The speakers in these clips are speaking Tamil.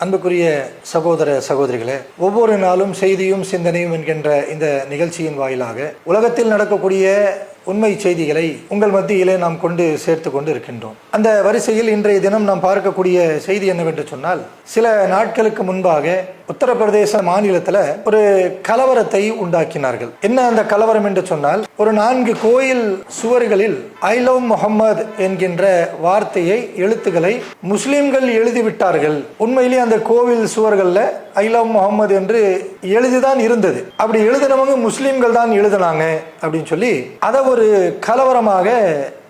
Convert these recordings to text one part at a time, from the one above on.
அன்புக்குரிய சகோதர சகோதரிகளே ஒவ்வொரு நாளும் செய்தியும் சிந்தனையும் என்கின்ற இந்த நிகழ்ச்சியின் வாயிலாக உலகத்தில் நடக்கக்கூடிய உண்மை செய்திகளை உங்கள் மத்தியிலே நாம் கொண்டு சேர்த்து கொண்டு இருக்கின்றோம் அந்த வரிசையில் இன்றைய தினம் நாம் பார்க்கக்கூடிய செய்தி என்னவென்று சொன்னால் சில நாட்களுக்கு முன்பாக உத்தரப்பிரதேச மாநிலத்தில் ஒரு கலவரத்தை உண்டாக்கினார்கள். என்ன அந்த கலவரம் என்று சொன்னால் ஒரு நான்கு கோயில் சுவர்களில் ஐ லவ் முகம்மது என்கின்ற வார்த்தையை எழுத்துக்களை முஸ்லிம்கள் எழுதிவிட்டார்கள். உண்மையிலேயே அந்த கோவில் சுவர்களில் ஐ லவ் முகம்மது என்று எழுதிதான் இருந்தது. அப்படி எழுதினவங்க முஸ்லிம்கள் தான் எழுதினாங்க அப்படின்னு சொல்லி அதை ஒரு ஒரு கலவரமாக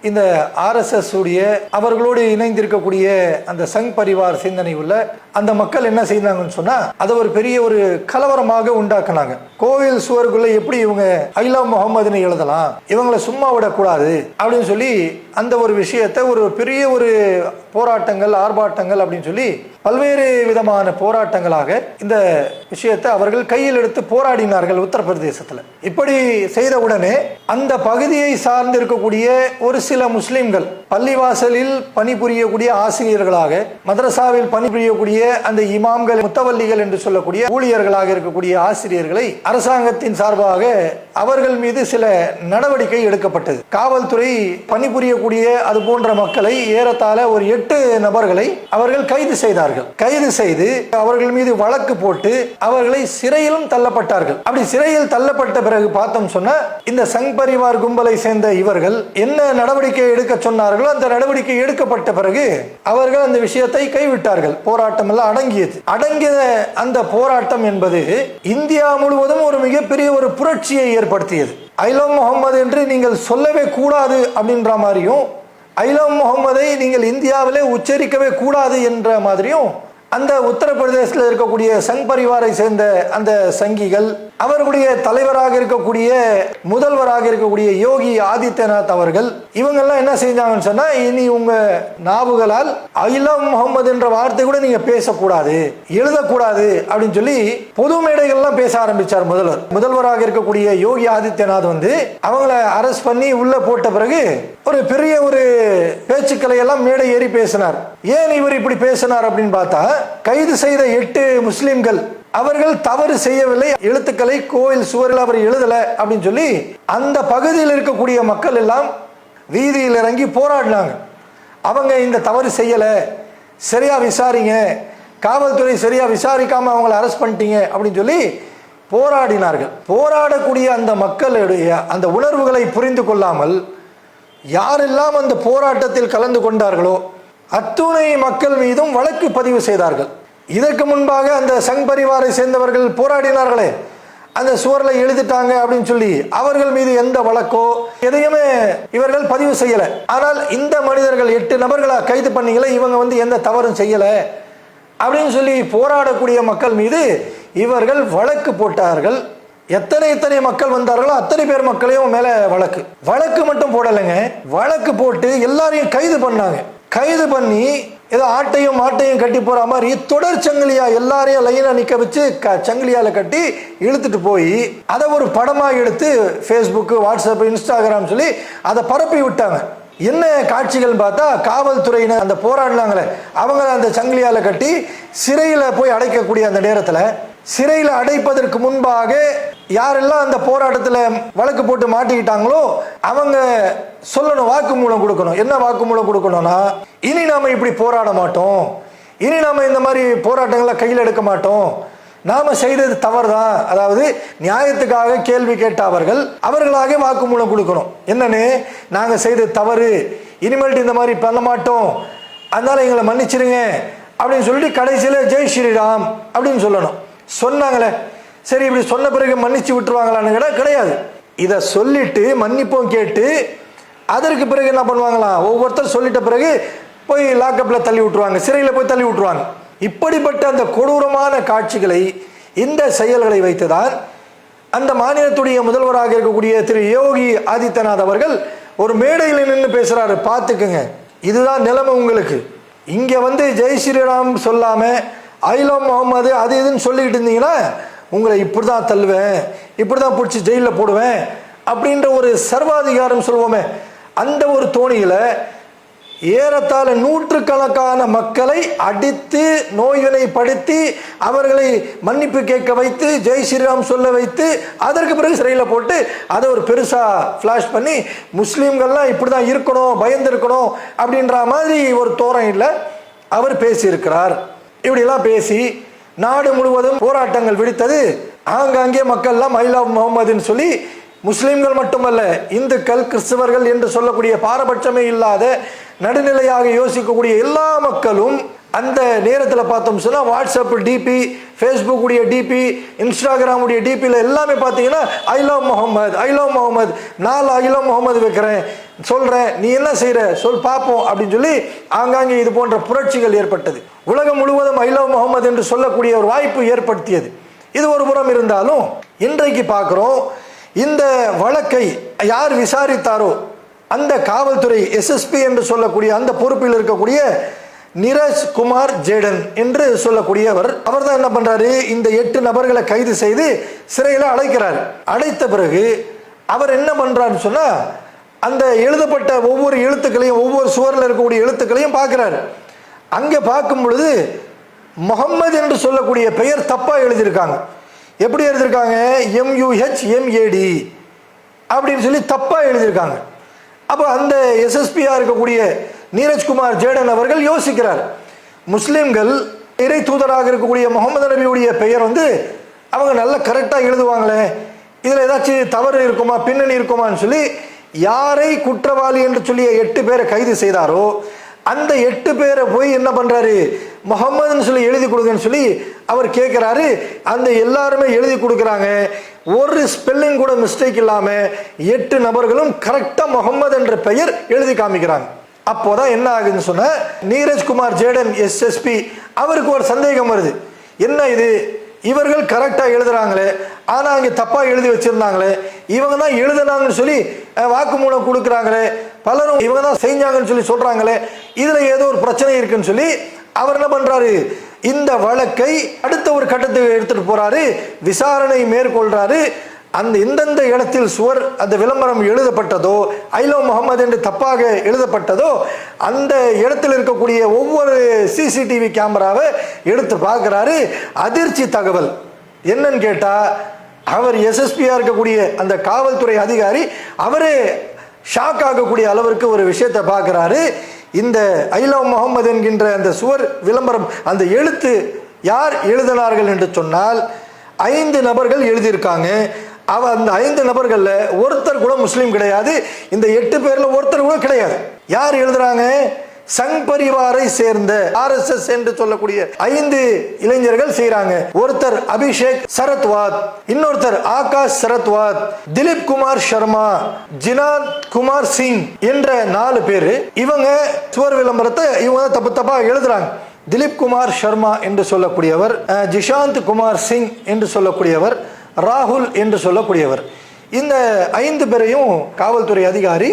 இந்த ஆர்எஸ்எஸ் உடைய அவர்களோடு இணைந்திருக்கக்கூடிய அந்த சங் பரிவார் சிந்தனை உள்ள அந்த மக்கள் என்ன செய்தாங்கன்னு சொன்னா அதை ஒரு பெரிய ஒரு கலவரமாக உண்டாக்குனாங்க. கோவில் சுவருக்குள்ள எப்படி இவங்க ஐலா முகமதுன்னு எழுதலாம் இவங்களை சும்மா விடக்கூடாது அப்படின்னு சொல்லி அந்த ஒரு விஷயத்தை ஒரு பெரிய ஒரு போராட்டங்கள் ஆர்ப்பாட்டங்கள் அப்படின்னு சொல்லி பல்வேறு விதமான போராட்டங்களாக இந்த விஷயத்தை அவர்கள் கையில் எடுத்து போராடினார்கள் உத்தரப்பிரதேசத்தில். இப்படி செய்த உடனே அந்த பகுதியை சார்ந்து இருக்கக்கூடிய ஒரு சில முஸ்லிம்கள் பள்ளிவாசலில் பணிபுரியக்கூடிய ஆசிரியர்களாக மதரசாவில் பணிபுரியக்கூடிய அந்த இமாம்கள் முத்தவல்லிகள் என்று சொல்லக்கூடிய ஊழியர்களாக இருக்கக்கூடிய ஆசிரியர்களை அரசாங்கத்தின் சார்பாக அவர்கள் மீது சில நடவடிக்கை எடுக்கப்பட்டது. காவல்துறை பணிபுரியக்கூடிய அது போன்ற மக்களை ஏறத்தாழ ஒரு எட்டு நபர்களை அவர்கள் கைது செய்தார்கள். கைது செய்து அவர்கள் மீது வழக்கு போட்டு அவர்களை சிறையிலும் தள்ளப்பட்டார்கள். அப்படி சிறையில் தள்ளப்பட்ட பிறகு பார்த்தோம் சொன்னா இந்த சங் பரிவார் கும்பலை சேர்ந்த இவர்கள் என்ன நடவடிக்கை எடுக்க சொன்னார்களோ அந்த நடவடிக்கை எடுக்கப்பட்ட பிறகு அவர்கள் அந்த விஷயத்தை கைவிட்டார்கள். போராட்டம் எல்லாம் அடங்கியது. அடங்கிய அந்த போராட்டம் என்பது இந்தியா முழுவதும் ஒரு மிகப்பெரிய ஒரு புரட்சியை ஏற்படுத்தியது. ஐலம் முகமது என்று நீங்கள் சொல்லவே கூடாது அப்படின்ற மாதிரியும் ஐலம் முகமதை நீங்கள் இந்தியாவிலே உச்சரிக்கவே கூடாது என்ற மாதிரியும் அந்த உத்தரப்பிரதேசத்தில் இருக்கக்கூடிய சங் பரிவாரை சேர்ந்த அந்த சங்கிகள் அவர்களுடைய தலைவராக இருக்கக்கூடிய முதல்வராக இருக்கக்கூடிய யோகி ஆதித்யநாத் அவர்கள் இவங்கெல்லாம் என்ன செஞ்சாங்கன்னு சொன்னா இனி உங்க நாவுகளால் ஐலம் முகமது என்ற வார்த்தை கூட நீங்க பேசக்கூடாது எழுதக்கூடாது அப்படின்னு சொல்லி பொது மேடைகள்லாம் பேச ஆரம்பிச்சார் முதல்வர். முதல்வராக இருக்கக்கூடிய யோகி ஆதித்யநாத் வந்து அவங்கள அரெஸ்ட் பண்ணி உள்ள போட்ட பிறகு ஒரு பெரிய ஒரு பேச்சுக்களை எல்லாம் மேடை ஏறி பேசினார். ஏன் இவர் இப்படி பேசினார் அப்படின்னு பார்த்தா கைது செய்த எட்டு முஸ்லிம்கள் அவர்கள் தவறு செய்யவில்லை எழுத்துக்களை கோயில் சுவரில் அவர் எழுதல அப்படின்னு சொல்லி அந்த பகுதியில் இருக்கக்கூடிய மக்கள் எல்லாம் வீதியில் இறங்கி போராடினாங்க. அவங்க இந்த தவறு செய்யலை சரியா விசாரிங்க காவல்துறை சரியா விசாரிக்காம அவங்கள அரெஸ்ட் பண்ணிட்டீங்க அப்படின்னு சொல்லி போராடினார்கள். போராடக்கூடிய அந்த மக்களுடைய அந்த உணர்வுகளை புரிந்து கொள்ளாமல் யாரெல்லாம் அந்த போராட்டத்தில் கலந்து கொண்டார்களோ அத்துணை மக்கள் மீதும் வழக்கு பதிவு செய்தார்கள். இதற்கு முன்பாக அந்த சங் பரிவாரை சேர்ந்தவர்கள் போராடினார்களே அந்த சுவரில் எழுதிட்டாங்க அப்படின்னு சொல்லி அவர்கள் மீது எந்த வழக்கோ எதையுமே இவர்கள் பதிவு செய்யல. ஆனால் இந்த மனிதர்கள் எட்டு நபர்களாக கைது பண்ணீங்களே இவங்க வந்து எந்த தவறும் செய்யல அப்படின்னு சொல்லி போராடக்கூடிய மக்கள் மீது இவர்கள் வழக்கு போட்டார்கள். எத்தனை எத்தனை மக்கள் வந்தார்களோ அத்தனை பேர் மக்களையும் மேல வழக்கு. வழக்கு மட்டும் போடலைங்க. வழக்கு போட்டு எல்லாரையும் கைது பண்ணாங்க. கைது பண்ணி ஏதோ ஆட்டையும் மாட்டையும் கட்டி போற மாதிரி தொடர் சங்கிலியா எல்லாரையும் லைனா நிக்க வச்சு க சங்கிலியால கட்டி இழுத்துட்டு போய் அதை ஒரு படமா எடுத்து ஃபேஸ்புக் வாட்ஸ்அப் இன்ஸ்டாகிராம் சொல்லி அதை பரப்பி விட்டாங்க. என்ன காட்சிகள் பார்த்தா காவல்துறையினர் அந்த போராடினாங்களே அவங்க அந்த சங்கிலியால கட்டி சிறையில் போய் அடைக்கக்கூடிய அந்த நேரத்தில் சிறையில் அடைப்பதற்கு முன்பாக யாரெல்லாம் அந்த போராட்டத்தில் வழக்கு போட்டு மாட்டிக்கிட்டாங்களோ அவங்க சொல்லணும் வாக்குமூலம் கொடுக்கணும். என்ன வாக்குமூலம் கொடுக்கணும்னா இனி நாம இப்படி போராட மாட்டோம். இனி நாம் இந்த மாதிரி போராட்டங்களை கையில் எடுக்க மாட்டோம். நாம் செய்தது தவறு தான் அதாவது நியாயத்துக்காக கேள்வி கேட்ட அவர்கள் அவர்களாக வாக்குமூலம் கொடுக்கணும். என்னன்னு நாங்கள் செய்தது தவறு. இனிமேல்ட்டு இந்த மாதிரி பண்ண மாட்டோம். அதனால் எங்களை மன்னிச்சிருங்க. அப்படின்னு சொல்லிட்டு கடைசியில் ஜெய் ஸ்ரீராம் அப்படின்னு சொல்லணும். சொன்னாங்களே சரி இப்படி சொன்ன பிறகு மன்னிச்சு விட்டுருவாங்களான்னு கேட்டா கிடையாது. இதை சொல்லிட்டு மன்னிப்பும் கேட்டு அதற்கு பிறகு என்ன பண்ணுவாங்களாம் ஒவ்வொருத்தர் சொல்லிட்ட பிறகு போய் லாக்கப்பில் தள்ளி விட்டுருவாங்க சிறையில் போய் தள்ளி விட்டுருவாங்க. இப்படிப்பட்ட அந்த கொடூரமான காட்சிகளை இந்த செயல்களை வைத்துதான் அந்த மாநிலத்துடைய முதல்வராக இருக்கக்கூடிய திரு. யோகி ஆதித்யநாத் அவர்கள் ஒரு மேடையில் நின்று பேசுறாரு. பார்த்துக்குங்க. இதுதான் நிலைமை உங்களுக்கு. இங்க வந்து ஜெய் ஸ்ரீராம் சொல்லாம ஐலோ முகமது அது இதுன்னு சொல்லிக்கிட்டு இருந்தீங்கன்னா உங்களை இப்படி தான் தள்ளுவேன் இப்படி தான் பிடிச்சி ஜெயிலில் போடுவேன் அப்படின்ற ஒரு சர்வாதிகாரம் சொல்லுவோமே அந்த ஒரு தோணியில் ஏறத்தாழ நூற்றுக்கணக்கான மக்களை அடித்து நோய்வினைப்படுத்தி அவர்களை மன்னிப்பு கேட்க வைத்து ஜெய் ஸ்ரீராம் சொல்ல வைத்து அதற்கு பிறகு சிறையில் போட்டு அதை ஒரு பெருசாக ஃப்ளாஷ் பண்ணி முஸ்லீம்கள்லாம் இப்படி தான் இருக்கணும் பயந்துருக்கணும் அப்படின்ற மாதிரி ஒரு தோரம் இல்லை அவர் பேசியிருக்கிறார். இப்படிலாம் பேசி நாடு முழுவதும் போராட்டங்கள் விடுத்தது. ஆங்காங்கே மக்கள்லாம் ஐ லவ் முகமதுன்னு சொல்லி முஸ்லிம்கள் மட்டுமல்ல இந்துக்கள் கிறிஸ்தவர்கள் என்று சொல்லக்கூடிய பாரபட்சமே இல்லாத நடுநிலையாக யோசிக்கக்கூடிய எல்லா மக்களும் அந்த நேரத்தில் பார்த்தோம் சொன்னால் வாட்ஸ்அப் டிபி ஃபேஸ்புக் உடைய டிபி இன்ஸ்டாகிராம் உடைய டிபியில் எல்லாமே பார்த்தீங்கன்னா I love Muhammad I love Muhammad நாலு ஐ லவ் முகமது வைக்கிறேன் சொல்கிறேன் நீ என்ன செய்கிற சொல் பார்ப்போம் அப்படின்னு சொல்லி ஆங்காங்கே இது போன்ற புரட்சிகள் ஏற்பட்டது. உலகம் முழுவதும் ஐலவ் முகமது என்று சொல்லக்கூடிய ஒரு வாய்ப்பு ஏற்படுத்தியது. இது ஒரு புறம் இருந்தாலும் இன்றைக்கு பார்க்குறோம் இந்த வழக்கை யார் விசாரித்தாரோ அந்த காவல்துறை எஸ்எஸ்பி என்று சொல்லக்கூடிய அந்த பொறுப்பில் இருக்கக்கூடிய நிரஜ் குமார் ஜேடன் என்று சொல்லக்கூடியவர் அவர் தான் என்ன பண்ணுறாரு இந்த எட்டு நபர்களை கைது செய்து சிறையில் அடைக்கிறார். அடைத்த பிறகு அவர் என்ன பண்ணுறாருன்னு சொன்னால் அந்த எழுதப்பட்ட ஒவ்வொரு எழுத்துக்களையும் ஒவ்வொரு சுவரில் இருக்கக்கூடிய எழுத்துக்களையும் பார்க்குறாரு. அங்கே பார்க்கும் பொழுது முகம்மது என்று சொல்லக்கூடிய பெயர் தப்பாக எழுதியிருக்காங்க. எப்படி எழுதியிருக்காங்க? எம்யூஹெச் எம்ஏடி அப்படின்னு சொல்லி தப்பாக எழுதியிருக்காங்க. அப்போ அந்த எஸ்எஸ்பியாக இருக்கக்கூடிய நீரஜ்குமார் ஜேடன் அவர்கள் யோசிக்கிறார். முஸ்லீம்கள் இறை தூதராக இருக்கக்கூடிய முகமது நபியுடைய பெயர் வந்து அவங்க நல்லா கரெக்டாக எழுதுவாங்களே இதில் ஏதாச்சும் தவறு இருக்குமா பின்னணி இருக்குமான்னு சொல்லி யாரை குற்றவாளி என்று சொல்லி எட்டு பேரை கைது செய்தாரோ அந்த எட்டு பேரை போய் என்ன பண்ணுறாரு முகம்மதுன்னு சொல்லி எழுதி கொடுங்கன்னு சொல்லி அவர் கேட்குறாரு அந்த எல்லாருமே எழுதி கொடுக்குறாங்க. ஒரு ஸ்பெல்லிங் கூட மிஸ்டேக் இல்லாமல் எட்டு நபர்களும் கரெக்டாக முகம்மது என்ற பெயர் எழுதி காமிக்கிறாங்க. அப்போதான் என்ன ஆகுதுன்னு சொன்ன நீரஜ் குமார் ஜேடன் எஸ்எஸ்பி அவருக்கு ஒரு சந்தேகம் வருது. என்ன இது? இவர்கள் கரெக்டாக எழுதுகிறாங்களே ஆனால் அங்கே தப்பாக எழுதி வச்சுருந்தாங்களே. இவங்க தான் எழுதுனாங்கன்னு சொல்லி வாக்குமூலம் கொடுக்குறாங்களே. பலரும் இவங்க தான் செஞ்சாங்கன்னு சொல்லி சொல்கிறாங்களே இதில் ஏதோ ஒரு பிரச்சனை இருக்குன்னு சொல்லி அவர் என்ன பண்ணுறாரு இந்த வழக்கை அடுத்த ஒரு கட்டத்துக்கு எடுத்துட்டு போறாரு. விசாரணை மேற்கொள்றாரு. அந்த எந்தெந்த இடத்தில் சுவர் அந்த விளம்பரம் எழுதப்பட்டதோ ஐலோ முகமது என்று தப்பாக எழுதப்பட்டதோ அந்த இடத்தில் இருக்கக்கூடிய ஒவ்வொரு சிசிடிவி கேமராவை எடுத்து பார்க்குறாரு. அதிர்ச்சி தகவல். என்னன்னு கேட்டா அவர் எஸ்எஸ்பியா இருக்கக்கூடிய அந்த காவல்துறை அதிகாரி அவரே ஷாக் ஆகக்கூடிய அளவிற்கு ஒரு விஷயத்தை பார்க்குறாரு. இந்த ஐலவ் முகமது என்கின்ற அந்த சுவர் விளம்பரம் அந்த எழுத்து யார் எழுதினார்கள் என்று சொன்னால் ஐந்து நபர்கள் எழுதியிருக்காங்க. அவ அந்த ஐந்து நபர்களில் ஒருத்தர் கூட முஸ்லீம் கிடையாது. இந்த எட்டு பேரில் ஒருத்தர் கூட கிடையாது. யார் எழுதுறாங்க? சங் பரிவாரை சேர்ந்த ஆர்எஸ்எஸ் என்று சொல்லக்கூடிய ஐந்து இளைஞர்கள் செய்யறாங்க ஒருத்தர் அபிஷேக் சரத்வாத் இன்னொருத்தர் ஆகாஷ் சரத்வாத் திலீப் குமார் சர்மா ஜினாத் குமார் சிங் என்ற நாலு பேர் இவங்க சுவர் விளம்பரத்தை இவங்க தான் தப்பு தப்பா எழுதுறாங்க. திலீப் குமார் சர்மா என்று சொல்லக்கூடியவர் ஜிஷாந்த் குமார் சிங் என்று சொல்லக்கூடியவர் ராகுல் என்று சொல்லக்கூடியவர். இந்த ஐந்து பேரையும் காவல்துறை அதிகாரி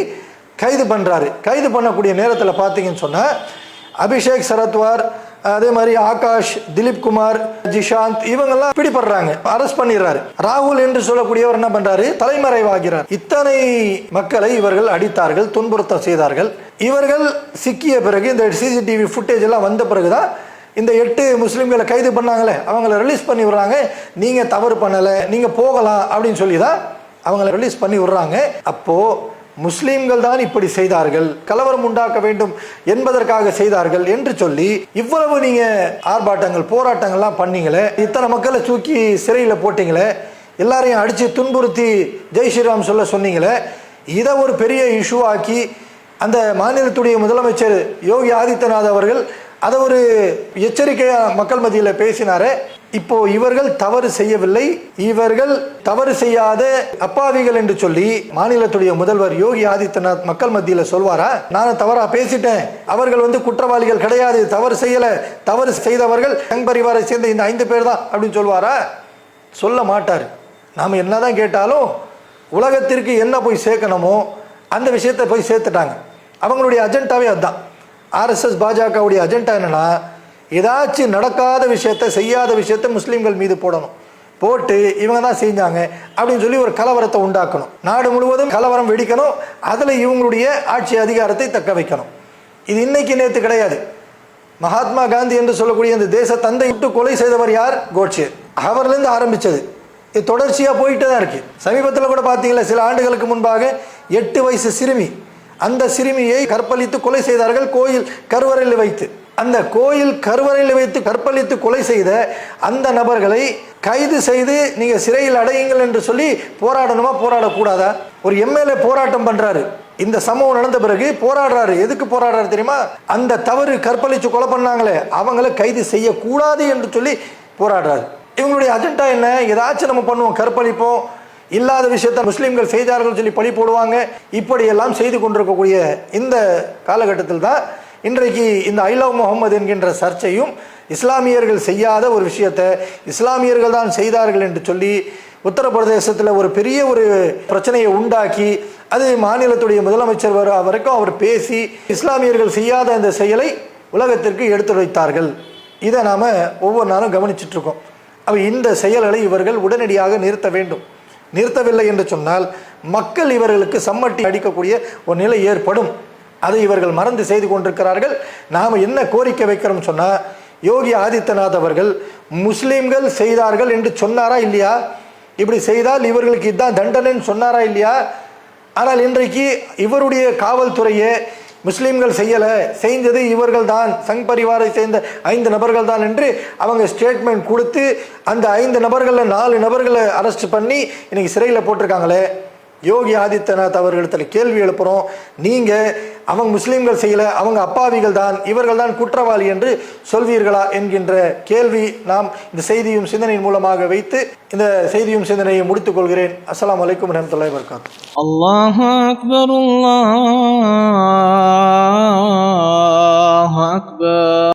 கைது பண்ணுறாரு கைது பண்ணக்கூடிய நேரத்தில் பார்த்தீங்கன்னு சொன்னால் அபிஷேக் சரத்வார் அதே மாதிரி ஆகாஷ் திலீப் குமார் ஜிஷாந்த் இவங்கெல்லாம் பிடிபடுறாங்க. அரெஸ்ட் பண்ணிடுறாரு. ராகுல் என்று சொல்லக்கூடியவர் என்ன பண்றாரு? தலைமறைவாகிறார். இத்தனை மக்களை இவர்கள் அடித்தார்கள் துன்புறுத்தம் செய்தார்கள். இவர்கள் சிக்கிய பிறகு இந்த சிசிடிவி ஃபுட்டேஜ் எல்லாம் வந்த பிறகுதான் இந்த எட்டு முஸ்லீம்களை கைது பண்ணாங்களே. அவங்கள ரிலீஸ் பண்ணி விடுறாங்க. நீங்கள் தவறு பண்ணலை நீங்கள் போகலாம் அப்படின்னு சொல்லி தான் அவங்கள ரிலீஸ் பண்ணி விடுறாங்க. அப்போது முஸ்லீம்கள் தான் இப்படி செய்தார்கள் கலவரம் உண்டாக்க வேண்டும் என்பதற்காக செய்தார்கள் என்று சொல்லி இவ்வளவு நீங்க ஆர்ப்பாட்டங்கள் போராட்டங்கள்லாம் பண்ணீங்களே இத்தனை மக்களை தூக்கி சிறையில் போட்டீங்களே எல்லாரையும் அடித்து துன்புறுத்தி ஜெய் ஸ்ரீராம் சொல்ல சொன்னீங்களே இதை ஒரு பெரிய இஷ்யூ ஆக்கி அந்த மாநிலத்துடைய முதலமைச்சர் யோகி ஆதித்யநாத் அவர்கள் அதை ஒரு எச்சரிக்கையாக மக்கள் மத்தியில் பேசினாரே இப்போ இவர்கள் தவறு செய்யவில்லை. இவர்கள் தவறு செய்யாத அப்பாவிகள் என்று சொல்லி மாநிலத்துடைய முதல்வர் யோகி ஆதித்யநாத் மக்கள் மத்தியில் சொல்வாரா? நான் தவறா பேசிட்டேன். அவர்கள் வந்து குற்றவாளிகள் கிடையாது. தவறு செய்யல. தவறு செய்தவர்கள் சங் பரிவாரை சேர்ந்த இந்த ஐந்து பேர் தான் அப்படின்னு சொல்வாரா? சொல்ல மாட்டார். நாம் என்னதான் கேட்டாலும் உலகத்திற்கு என்ன போய் சேர்க்கணுமோ அந்த விஷயத்தை போய் சேர்த்துட்டாங்க. அவங்களுடைய அஜெண்டாவே அதுதான் ஆர்எஸ்எஸ் பாஜகவுடைய அஜெண்டா என்னன்னா ஏதாச்சும் நடக்காத விஷயத்த செய்யாத விஷயத்த முஸ்லீம்கள் மீது போடணும். போட்டு இவங்க தான் செஞ்சாங்க அப்படின்னு சொல்லி ஒரு கலவரத்தை உண்டாக்கணும். நாடு முழுவதும் கலவரம் வெடிக்கணும். அதில் இவங்களுடைய ஆட்சி அதிகாரத்தை தக்க வைக்கணும். இது இன்னைக்கு நேற்று கிடையாது. மகாத்மா காந்தி என்று சொல்லக்கூடிய அந்த தேச தந்தை விட்டு கொலை செய்தவர் யார்? கோட்சே அவர்லேருந்து ஆரம்பித்தது இது தொடர்ச்சியாக போயிட்டு தான் இருக்குது சமீபத்தில் கூட பார்த்தீங்களா சில ஆண்டுகளுக்கு முன்பாக எட்டு வயசு சிறுமி. அந்த சிறுமியை கற்பழித்து கொலை செய்தார்கள் கோயில் கருவறையில் வைத்து. அந்த கோயில் கருவறையில் வைத்து கற்பழித்து கொலை செய்த அந்த நபர்களை கைது செய்து நீங்கள் சிறையில் அடையுங்கள் என்று சொல்லி போராடணுமா? போராடக்கூடாதா? ஒரு எம்எல்ஏ போராட்டம் பண்ணுறாரு இந்த சம்பவம் நடந்த பிறகு போராடுறாரு. எதுக்கு போராடுறாரு தெரியுமா? அந்த தவறு கற்பழித்து கொலை பண்ணாங்களே அவங்கள கைது செய்யக்கூடாது என்று சொல்லி போராடுறாரு. இவங்களுடைய அஜெண்டா என்ன? ஏதாச்சும் நம்ம பண்ணுவோம் கற்பழிப்போம். இல்லாத விஷயத்த முஸ்லீம்கள் செய்தார்கள் சொல்லி பழி போடுவாங்க. இப்படியெல்லாம் செய்து கொண்டிருக்கக்கூடிய இந்த காலகட்டத்தில் தான் இன்றைக்கு இந்த ஐ லவ் முகமது என்கின்ற சர்ச்சையும் இஸ்லாமியர்கள் செய்யாத ஒரு விஷயத்தை இஸ்லாமியர்கள் தான் செய்தார்கள் என்று சொல்லி உத்தரப்பிரதேசத்தில் ஒரு பெரிய ஒரு பிரச்சனையை உண்டாக்கி அது மாநிலத்துடைய முதலமைச்சர் வர வரைக்கும் அவர் பேசி இஸ்லாமியர்கள் செய்யாத அந்த செயலை உலகத்திற்கு எடுத்துரைத்தார்கள். இதை நாம் ஒவ்வொரு நாளும் கவனிச்சிட்ருக்கோம் அப்போ இந்த செயல்களை இவர்கள் உடனடியாக நிறுத்த வேண்டும். நிறுத்தவில்லை என்று சொன்னால் மக்கள் இவர்களுக்கு சம்மட்டி அடிக்கக்கூடிய ஒரு நிலை ஏற்படும். அதை இவர்கள் மறந்து செய்து கொண்டிருக்கிறார்கள். நாம் என்ன கோரிக்கை வைக்கிறோம் சொன்னால் யோகி ஆதித்யநாத் அவர்கள் முஸ்லீம்கள் செய்தார்கள் என்று சொன்னாரா இல்லையா? இப்படி செய்தால் இவர்களுக்கு இதுதான் தண்டனைன்னு சொன்னாரா இல்லையா? ஆனால் இன்றைக்கு இவருடைய காவல்துறையே முஸ்லீம்கள் செய்யலை. செய்தது இவர்கள் தான் சங் பரிவாரை சேர்ந்த ஐந்து நபர்கள் தான் என்று அவங்க ஸ்டேட்மெண்ட் கொடுத்து அந்த ஐந்து நபர்களில் நாலு நபர்களை அரெஸ்ட் பண்ணி இன்னைக்கு சிறையில் போட்டிருக்காங்களே. யோகி ஆதித்யநாத் அவர்களிடத்தில் கேள்வி எழுப்புகிறோம் நீங்கள் அவங்க முஸ்லீம்கள் செய்யலை அவங்க அப்பாவிகள் தான் இவர்கள் தான் குற்றவாளி என்று சொல்வீர்களா என்கின்ற கேள்வி நாம் இந்த செய்தியும் சிந்தனையின் மூலமாக வைத்து இந்த செய்தியும் சிந்தனையை முடித்துக் கொள்கிறேன். அஸ்லாம் வலைக்கம் ரஹமத்துல்லா வர்காத் அல்லாஹ் அக்பர் அல்லாஹ் அக்பர்.